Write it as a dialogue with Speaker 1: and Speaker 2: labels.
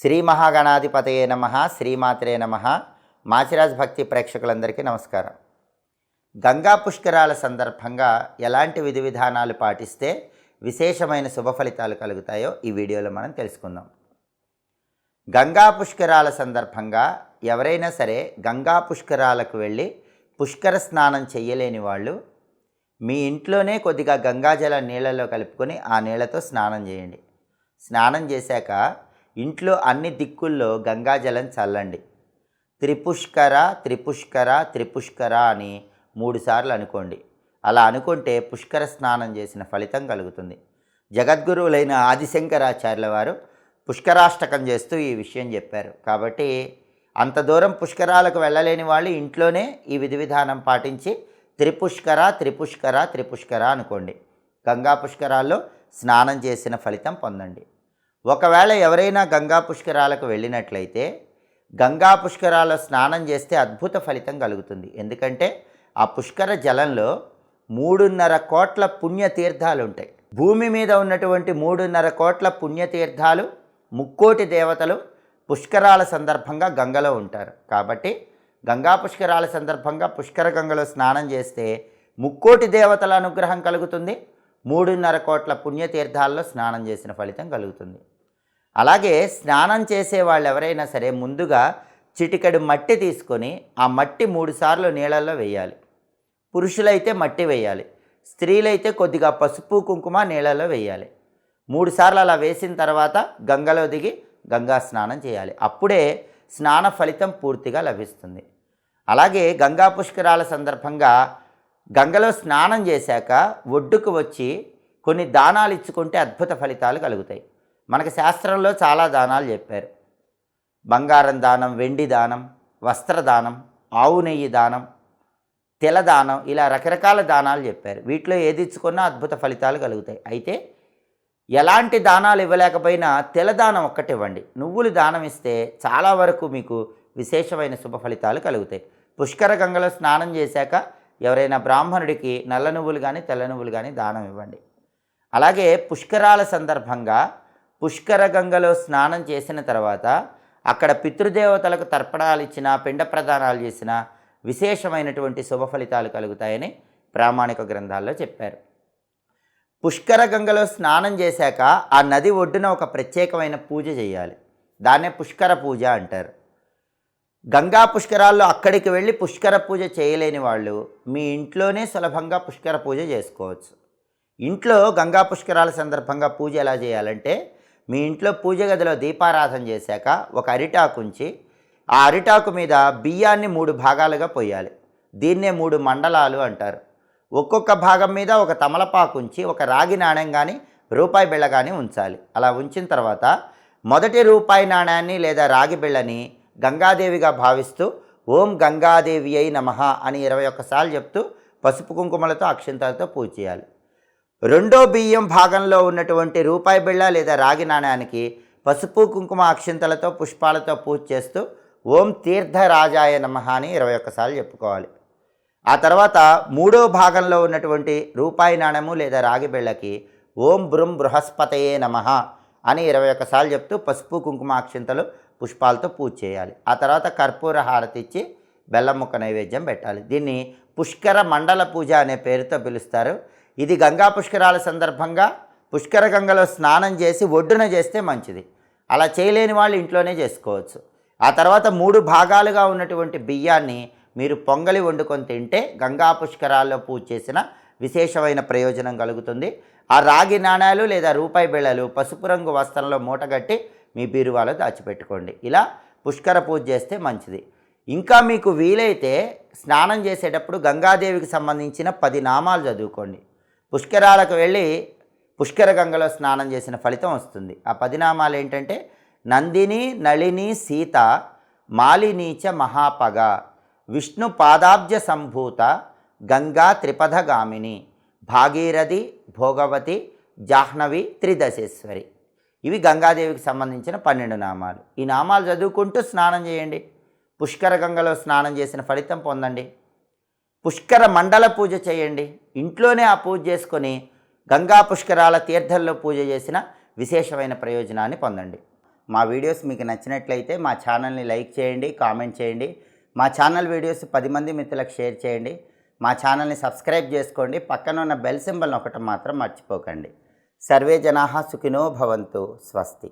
Speaker 1: శ్రీ మహాగణాధిపతయే నమ శ్రీమాత్రే నమ. మాచిరాజ్ భక్తి ప్రేక్షకులందరికీ నమస్కారం. గంగా పుష్కరాల సందర్భంగా ఎలాంటి విధి విధానాలు పాటిస్తే విశేషమైన శుభ ఫలితాలు కలుగుతాయో ఈ వీడియోలో మనం తెలుసుకుందాం. గంగా పుష్కరాల సందర్భంగా ఎవరైనా సరే గంగా పుష్కరాలకు వెళ్ళి పుష్కర స్నానం చేయలేని వాళ్ళు మీ ఇంట్లోనే కొద్దిగా గంగాజల నీళ్ళలో కలుపుకొని ఆ నీళ్ళతో స్నానం చేయండి. స్నానం చేశాక ఇంట్లో అన్ని దిక్కుల్లో గంగాజలం చల్లండి. త్రిపుష్కర త్రిపుష్కర త్రిపుష్కర అని మూడుసార్లు అనుకోండి. అలా అనుకుంటే పుష్కర స్నానం చేసిన ఫలితం కలుగుతుంది. జగద్గురువులైన ఆదిశంకరాచార్యుల వారు పుష్కరాష్టకం చేస్తూ ఈ విషయం చెప్పారు. కాబట్టి అంత దూరం పుష్కరాలకు వెళ్ళలేని వాళ్ళు ఇంట్లోనే ఈ విధి విధానం పాటించి త్రిపుష్కర త్రిపుష్కర త్రిపుష్కర అనుకోండి. గంగా పుష్కరాల్లో స్నానం చేసిన ఫలితం పొందండి. ఒకవేళ ఎవరైనా గంగా పుష్కరాలకు వెళ్ళినట్లయితే గంగా పుష్కరాల స్నానం చేస్తే అద్భుత ఫలితం కలుగుతుంది. ఎందుకంటే ఆ పుష్కర జలంలో మూడున్నర కోట్ల పుణ్యతీర్థాలు ఉంటాయి. భూమి మీద ఉన్నటువంటి మూడున్నర కోట్ల పుణ్యతీర్థాలు ముక్కోటి దేవతలు పుష్కరాల సందర్భంగా గంగలో ఉంటారు. కాబట్టి గంగా పుష్కరాల సందర్భంగా పుష్కర గంగలో స్నానం చేస్తే ముక్కోటి దేవతల అనుగ్రహం కలుగుతుంది. మూడున్నర కోట్ల పుణ్యతీర్థాల్లో స్నానం చేసిన ఫలితం కలుగుతుంది. అలాగే స్నానం చేసే వాళ్ళు ఎవరైనా సరే ముందుగా చిటికెడు మట్టి తీసుకొని ఆ మట్టి మూడుసార్లు నీళ్ళల్లో వేయాలి. పురుషులైతే మట్టి వేయాలి. స్త్రీలైతే కొద్దిగా పసుపు కుంకుమ నీళ్ళలో వేయాలి. మూడుసార్లు అలా వేసిన తర్వాత గంగలో దిగి గంగా స్నానం చేయాలి. అప్పుడే స్నాన ఫలితం పూర్తిగా లభిస్తుంది. అలాగే గంగా పుష్కరాల సందర్భంగా గంగలో స్నానం చేశాక ఒడ్డుకు వచ్చి కొన్ని దానాలు ఇచ్చుకుంటే అద్భుత ఫలితాలు కలుగుతాయి. మనకు శాస్త్రంలో చాలా దానాలు చెప్పారు. బంగారం దానం వెండి దానం వస్త్రదానం ఆవు నెయ్యి దానం తెలదానం ఇలా రకరకాల దానాలు చెప్పారు. వీటిలో ఏది ఇచ్చుకున్నా అద్భుత ఫలితాలు కలుగుతాయి. అయితే ఎలాంటి దానాలు ఇవ్వలేకపోయినా తెలదానం ఒక్కటి ఇవ్వండి. నువ్వులు దానం ఇస్తే చాలా వరకు మీకు విశేషమైన శుభ ఫలితాలు కలుగుతాయి. పుష్కర గంగలో స్నానం చేశాక ఎవరైనా బ్రాహ్మణుడికి నల్ల నువ్వులు కానీ తెల్ల నువ్వులు కానీ దానం ఇవ్వండి. అలాగే పుష్కరాల సందర్భంగా పుష్కర గంగలో స్నానం చేసిన తర్వాత అక్కడ పితృదేవతలకు తర్పణాలు ఇచ్చిన పిండ ప్రదానాలు చేసిన విశేషమైనటువంటి శుభ ఫలితాలు కలుగుతాయని ప్రామాణిక గ్రంథాల్లో చెప్పారు. పుష్కర గంగలో స్నానం చేశాక ఆ నది ఒడ్డున ఒక ప్రత్యేకమైన పూజ చేయాలి. దాన్నే పుష్కర పూజ అంటారు. గంగా పుష్కరాల్లో అక్కడికి వెళ్ళి పుష్కర పూజ చేయలేని వాళ్ళు మీ ఇంట్లోనే సులభంగా పుష్కర పూజ చేసుకోవచ్చు. ఇంట్లో గంగా పుష్కరాల సందర్భంగా పూజ ఎలా చేయాలంటే మీ ఇంట్లో పూజ గదిలో దీపారాధన చేశాక ఒక అరిటాకు ఉంచి ఆ అరిటాకు మీద బియ్యాన్ని మూడు భాగాలుగా పోయాలి దీన్నే మూడు మండలాలు అంటారు. ఒక్కొక్క భాగం మీద ఒక తమలపాకు ఉంచి ఒక రాగి నాణ్యం కానీ రూపాయి బిళ్ళ కానీ ఉంచాలి. అలా ఉంచిన తర్వాత మొదటి రూపాయి నాణ్యాన్ని లేదా రాగి బిళ్ళని గంగాదేవిగా భావిస్తూ ఓం గంగాదేవి అయి నమ అని ఇరవై ఒక్కసార్లు చెప్తూ పసుపు కుంకుమలతో అక్షింతలతో పూజ చేయాలి. రెండో బియ్యం భాగంలో ఉన్నటువంటి రూపాయి బిళ్ళ లేదా రాగి నాణ్యానికి పసుపు కుంకుమ అక్షింతలతో పుష్పాలతో పూజ చేస్తూ ఓం తీర్థరాజాయ నమ అని ఇరవై ఒక్కసార్లు చెప్పుకోవాలి. ఆ తర్వాత మూడో భాగంలో ఉన్నటువంటి రూపాయి నాణ్యము లేదా రాగి బిళ్ళకి ఓం బృం బృహస్పతయే నమ అని ఇరవై ఒక్కసార్లు చెప్తూ పసుపు కుంకుమ అక్షింతలు పుష్పాలతో పూజ చేయాలి. ఆ తర్వాత కర్పూర హారతి ఇచ్చి బెల్లం ముక్క నైవేద్యం పెట్టాలి. దీన్ని పుష్కర మండల పూజ అనే పేరుతో పిలుస్తారు. ఇది గంగా పుష్కరాల సందర్భంగా పుష్కర గంగలో స్నానం చేసి ఒడ్డున చేస్తే మంచిది. అలా చేయలేని వాళ్ళు ఇంట్లోనే చేసుకోవచ్చు. ఆ తర్వాత మూడు భాగాలుగా ఉన్నటువంటి బియ్యాన్ని మీరు పొంగలి వండుకొని తింటే గంగా పుష్కరాల్లో పూజ చేసిన విశేషమైన ప్రయోజనం కలుగుతుంది. ఆ రాగి నాణాలు లేదా రూపాయి బిళ్ళలు పసుపు రంగు వస్త్రంలో మూటగట్టి మీ బీరువాలో దాచిపెట్టుకోండి. ఇలా పుష్కర పూజ చేస్తే మంచిది. ఇంకా మీకు వీలైతే స్నానం చేసేటప్పుడు గంగాదేవికి సంబంధించిన పది నామాలు చదువుకోండి. పుష్కరాలకు వెళ్ళి పుష్కర గంగలో స్నానం చేసిన ఫలితం వస్తుంది. ఆ పది నామాలు ఏంటంటే నందిని నళిని సీత మాలినీచ మహాపగ విష్ణు పాదాబ్జ సంభూత గంగా త్రిపథగామిని భాగీరథి భోగవతి జాహ్నవి త్రిదశేశ్వరి. ఇవి గంగాదేవికి సంబంధించిన పన్నెండు నామాలు. ఈ నామాలు చదువుకుంటూ స్నానం చేయండి. పుష్కర గంగలో స్నానం చేసిన ఫలితం పొందండి. పుష్కర మండల పూజ చేయండి. ఇంట్లోనే ఆ పూజ చేసుకొని గంగా పుష్కరాల తీర్థంలో పూజ చేసిన విశేషమైన ప్రయోజనాన్ని పొందండి. మా వీడియోస్ మీకు నచ్చినట్లయితే మా ఛానల్ని లైక్ చేయండి కామెంట్ చేయండి. మా ఛానల్ వీడియోస్ పది మంది మిత్రులకు షేర్ చేయండి. మా ఛానల్ని సబ్స్క్రైబ్ చేసుకోండి. పక్కన ఉన్న బెల్ సింబల్ ఒకటి మాత్రం మర్చిపోకండి. సర్వే జనా సుఖినో భవంతు. స్వస్తి.